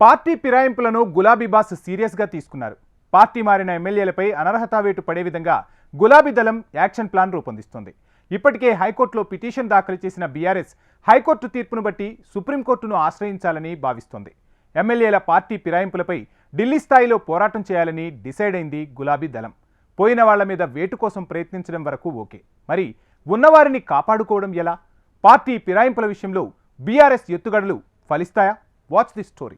Party ఫిరాయింపులను గులాబీ boss సీరియస్గా తీసుకున్నారు. పార్టీ మారిన ఎమ్మెల్యేలపై అనర్హత వేటు పడే విధంగా గులాబీ దళం యాక్షన్ ప్లాన్ రూపొందిస్తోంది. ఇప్పటికే హైకోర్టులో పిటిషన్ దాఖలు చేసిన బీఆర్ఎస్ హైకోర్టు తీర్పును బట్టి సుప్రీంకోర్టును ఆశ్రయించాలని భావిస్తోంది. ఎమ్మెల్యేల పార్టీ ఫిరాయింపులపై ఢిల్లీ స్థాయిలో పోరాటం చేయాలని డిసైడ్ అయింది గులాబీ దళం. పోయిన వాళ్ళ మీద వేటు కోసం ప్రయత్నించడం వరకు ఓకే. మరి ఉన్నవారిని కాపాడుకోవడం ఎలా? పార్టీ ఫిరాయింపుల విషయంలో బీఆర్ఎస్ ఎత్తుగడలు ఫలిస్తాయా? వాచ్ ది స్టోరీ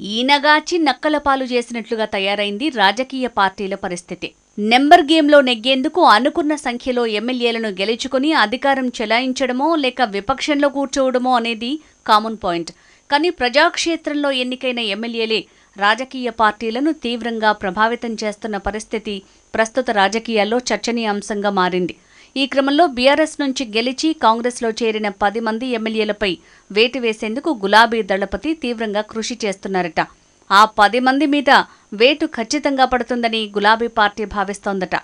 ఈనగాచి నక్కలపాలు చేసినట్లుగా తయారైంది రాజకీయ పార్టీల పరిస్థితి. నెంబర్ గేమ్లో నెగ్గేందుకు అనుకున్న సంఖ్యలో ఎమ్మెల్యేలను గెలుచుకుని అధికారం చెలాయించడమో లేక విపక్షంలో కూర్చోవడమో అనేది కామన్ పాయింట్. కానీ ప్రజాక్షేత్రంలో ఎన్నికైన ఎమ్మెల్యేలే రాజకీయ పార్టీలను తీవ్రంగా ప్రభావితం చేస్తున్న పరిస్థితి ప్రస్తుత రాజకీయాల్లో చర్చనీయాంశంగా మారింది. ఈ క్రమంలో బీఆర్ఎస్ నుంచి గెలిచి కాంగ్రెస్లో చేరిన పది మంది ఎమ్మెల్యేలపై వేటు వేసేందుకు గులాబీ దళపతి తీవ్రంగా కృషి చేస్తున్నారట. ఆ పది మంది మీద వేటు ఖచ్చితంగా పడుతుందని గులాబీ పార్టీ భావిస్తోందట.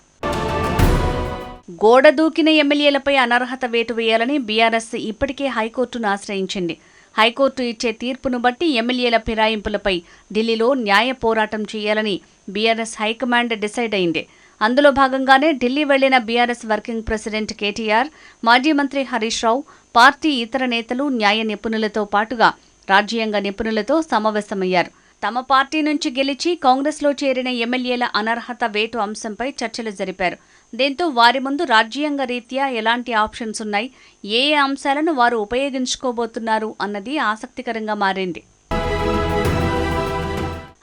గోడ దూకిన ఎమ్మెల్యేలపై అనర్హత వేటు వేయాలని బీఆర్ఎస్ ఇప్పటికే హైకోర్టును ఆశ్రయించింది. హైకోర్టు ఇచ్చే తీర్పును బట్టి ఎమ్మెల్యేల ఫిరాయింపులపై ఢిల్లీలో న్యాయ పోరాటం చేయాలని బీఆర్ఎస్ హైకమాండ్ డిసైడ్ అయింది. అందులో భాగంగానే ఢిల్లీ వెళ్ళిన బీఆర్ఎస్ వర్కింగ్ ప్రెసిడెంట్ కేటీఆర్ మాజీ మంత్రి హరీష్ రావు పార్టీ ఇతర నేతలు న్యాయ నిపుణులతో పాటుగా రాజ్యాంగ నిపుణులతో సమావేశమయ్యారు. తమ పార్టీ నుంచి గెలిచి కాంగ్రెస్లో చేరిన ఎమ్మెల్యేల అనర్హత వేటు అంశంపై చర్చలు జరిపారు. దీంతో వారి ముందు రాజ్యాంగ రీత్యా ఎలాంటి ఆప్షన్స్ ఉన్నాయి ఏ ఏ అంశాలను వారు ఉపయోగించుకోబోతున్నారు అన్నది ఆసక్తికరంగా మారింది.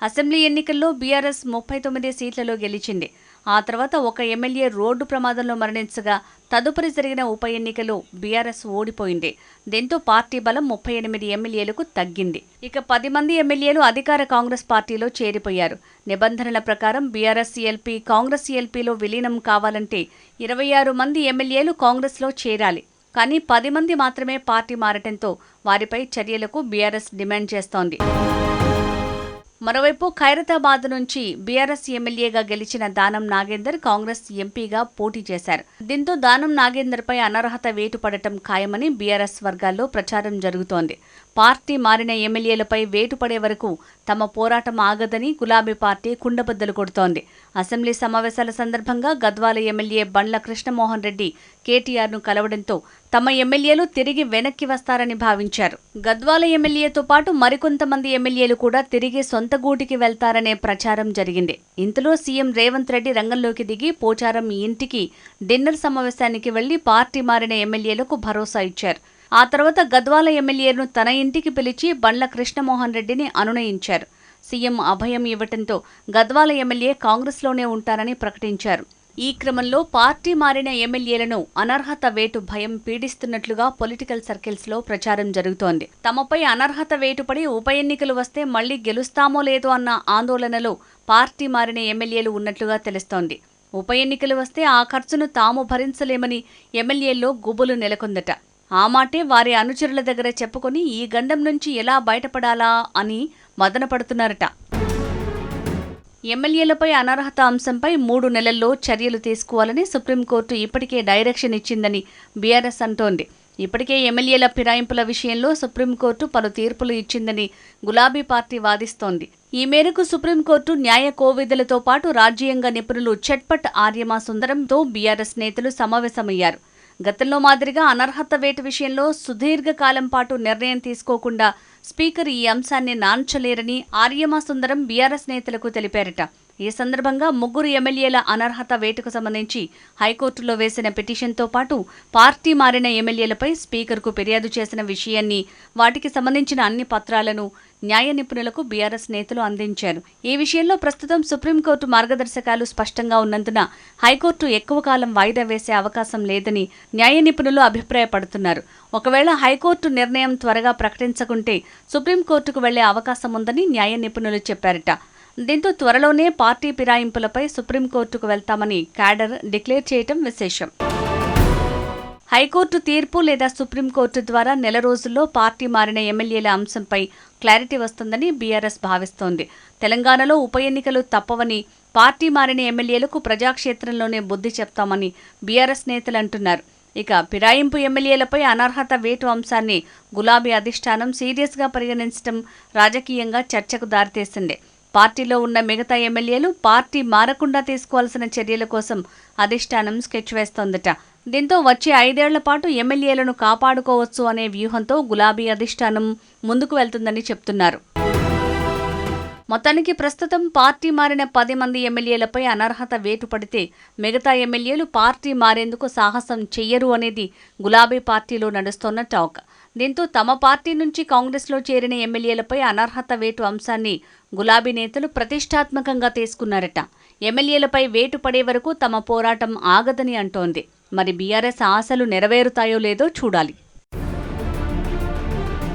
అసెంబ్లీ ఎన్నికల్లో బీఆర్ఎస్ ముప్పై తొమ్మిది సీట్లలో గెలిచింది. ఆ తర్వాత ఒక ఎమ్మెల్యే రోడ్డు ప్రమాదంలో మరణించగా తదుపరి జరిగిన ఉప ఎన్నికలో బీఆర్ఎస్ ఓడిపోయింది. దీంతో పార్టీ బలం ముప్పై ఎనిమిది ఎమ్మెల్యేలకు తగ్గింది. ఇక పది మంది ఎమ్మెల్యేలు అధికార కాంగ్రెస్ పార్టీలో చేరిపోయారు. నిబంధనల ప్రకారం బీఆర్ఎస్ ఎల్పీ కాంగ్రెస్ ఎల్పీలో విలీనం కావాలంటే ఇరవై ఆరు మంది ఎమ్మెల్యేలు కాంగ్రెస్లో చేరాలి. కానీ పది మంది మాత్రమే పార్టీ మారటంతో వారిపై చర్యలకు బీఆర్ఎస్ డిమాండ్ చేస్తోంది. మరోవైపు ఖైరతాబాద్ నుంచి బీఆర్ఎస్ ఎమ్మెల్యేగా గెలిచిన దానం నాగేందర్ కాంగ్రెస్ ఎంపీగా పోటీ చేశారు. దీంతో దానం నాగేందర్పై అనర్హత వేటు పడటం ఖాయమని బీఆర్ఎస్ వర్గాల్లో ప్రచారం జరుగుతోంది. పార్టీ మారిన ఎమ్మెల్యేలపై వేటు పడే వరకు తమ పోరాటం ఆగదని గులాబీ పార్టీ కుండబద్దలు కొడుతోంది. అసెంబ్లీ సమావేశాల సందర్భంగా గద్వాల ఎమ్మెల్యే బండ్ల కృష్ణమోహన్ రెడ్డి కేటీఆర్ను కలవడంతో తమ ఎమ్మెల్యేలు తిరిగి వెనక్కి వస్తారని భావించారు. గద్వాల ఎమ్మెల్యేతో పాటు మరికొంతమంది ఎమ్మెల్యేలు కూడా తిరిగి సొంత గూటికి వెళ్తారనే ప్రచారం జరిగింది. ఇంతలో సీఎం రేవంత్ రెడ్డి రంగంలోకి దిగి పోచారం ఇంటికి డిన్నర్ సమావేశానికి వెళ్ళి పార్టీ మారిన ఎమ్మెల్యేలకు భరోసా ఇచ్చారు. ఆ తర్వాత గద్వాల ఎమ్మెల్యేను తన ఇంటికి పిలిచి బండ్ల కృష్ణమోహన్ రెడ్డిని అనునయించారు. సీఎం అభయం ఇవ్వటంతో గద్వాల ఎమ్మెల్యే కాంగ్రెస్లోనే ఉంటారని ప్రకటించారు. ఈ క్రమంలో పార్టీ మారిన ఎమ్మెల్యేలను అనర్హత వేటు భయం పీడిస్తున్నట్లుగా పొలిటికల్ సర్కిల్స్లో ప్రచారం జరుగుతోంది. తమపై అనర్హత వేటుపడి ఉప ఎన్నికలు వస్తే మళ్ళీ గెలుస్తామో లేదో అన్న ఆందోళనలో పార్టీ మారిన ఎమ్మెల్యేలు ఉన్నట్లుగా తెలుస్తోంది. ఉప ఎన్నికలు వస్తే ఆ ఖర్చును తాము భరించలేమని ఎమ్మెల్యేల్లో గుబులు నెలకొందట. ఆ మాటే వారి అనుచరుల దగ్గర చెప్పుకొని ఈ గండం నుంచి ఎలా బయటపడాలా అని మదనపడుతున్నారట. ఎమ్మెల్యేలపై అనర్హత అంశంపై మూడు నెలల్లో చర్యలు తీసుకోవాలని సుప్రీంకోర్టు ఇప్పటికే డైరెక్షన్ ఇచ్చిందని బీఆర్ఎస్ అంటోంది. ఇప్పటికే ఎమ్మెల్యేల ఫిరాయింపుల విషయంలో సుప్రీంకోర్టు పలు తీర్పులు ఇచ్చిందని గులాబీ పార్టీ వాదిస్తోంది. ఈ మేరకు సుప్రీంకోర్టు న్యాయ కోవిధులతో పాటు రాజ్యాంగ నిపుణులు చట్పట్ ఆర్యమా సుందరంతో బీఆర్ఎస్ నేతలు సమావేశమయ్యారు. గతంలో మాదిరిగా అనర్హత వేటు విషయంలో సుదీర్ఘకాలం పాటు నిర్ణయం తీసుకోకుండా స్పీకర్ ఈ అంశాన్ని నాంచలేరని ఆర్యమా సుందరం బీఆర్ఎస్ నేతలకు తెలిపారట. ఈ సందర్భంగా ముగ్గురు ఎమ్మెల్యేల అనర్హత వేటుకు సంబంధించి హైకోర్టులో వేసిన పిటిషన్తో పాటు పార్టీ మారిన ఎమ్మెల్యేలపై స్పీకర్కు ఫిర్యాదు చేసిన విషయాన్ని వాటికి సంబంధించిన అన్ని పత్రాలను న్యాయ నిపుణులకు బీఆర్ఎస్ నేతలు అందించారు. ఈ విషయంలో ప్రస్తుతం సుప్రీంకోర్టు మార్గదర్శకాలు స్పష్టంగా ఉన్నందున హైకోర్టు ఎక్కువ కాలం వాయిదా వేసే అవకాశం లేదని న్యాయ నిపుణులు అభిప్రాయపడుతున్నారు. ఒకవేళ హైకోర్టు నిర్ణయం త్వరగా ప్రకటించకుంటే సుప్రీంకోర్టుకు వెళ్ళే అవకాశం ఉందని న్యాయ నిపుణులు చెప్పారట. దీంతో త్వరలోనే పార్టీ ఫిరాయింపులపై సుప్రీంకోర్టుకు వెళ్తామని క్యాడర్ డిక్లేర్ చేయటం విశేషం. హైకోర్టు తీర్పు లేదా సుప్రీంకోర్టు ద్వారా నెల రోజుల్లో పార్టీ మారిన ఎమ్మెల్యేల అంశంపై క్లారిటీ వస్తుందని బీఆర్ఎస్ భావిస్తోంది. తెలంగాణలో ఉప ఎన్నికలు తప్పవని పార్టీ మారిన ఎమ్మెల్యేలకు ప్రజాక్షేత్రంలోనే బుద్ధి చెప్తామని బీఆర్ఎస్ నేతలు అంటున్నారు. ఇక ఫిరాయింపు ఎమ్మెల్యేలపై అనర్హత వేటు అంశాన్ని గులాబీ అధిష్టానం సీరియస్గా పరిగణించడం రాజకీయంగా చర్చకు దారితీసింది. పార్టీలో ఉన్న మిగతా ఎమ్మెల్యేలు పార్టీ మారకుండా తీసుకోవాల్సిన చర్యల కోసం అధిష్టానం స్కెచ్ వేస్తోందట. దీంతో వచ్చే ఐదేళ్ళ పాటు ఎమ్మెల్యేలను కాపాడుకోవచ్చు అనే వ్యూహంతో గులాబీ అధిష్టానం ముందుకు వెళ్తుందని చెప్తున్నారు. మొత్తానికి ప్రస్తుతం పార్టీ మారిన పది మంది ఎమ్మెల్యేలపై అనర్హత వేటు పడితే మిగతా ఎమ్మెల్యేలు పార్టీ మారేందుకు సాహసం చెయ్యరు అనేది గులాబీ పార్టీలో నడుస్తోన్న టాక్. దీంతో తమ పార్టీ నుంచి కాంగ్రెస్లో చేరిన ఎమ్మెల్యేలపై అనర్హత వేటు అంశాన్ని గులాబీ నేతలు ప్రతిష్టాత్మకంగా తీసుకున్నారట. ఎమ్మెల్యేలపై వేటు పడే వరకు తమ పోరాటం ఆగదని అంటోంది. మరి బీఆర్ఎస్ ఆశలు నెరవేరుతాయో లేదో చూడాలి.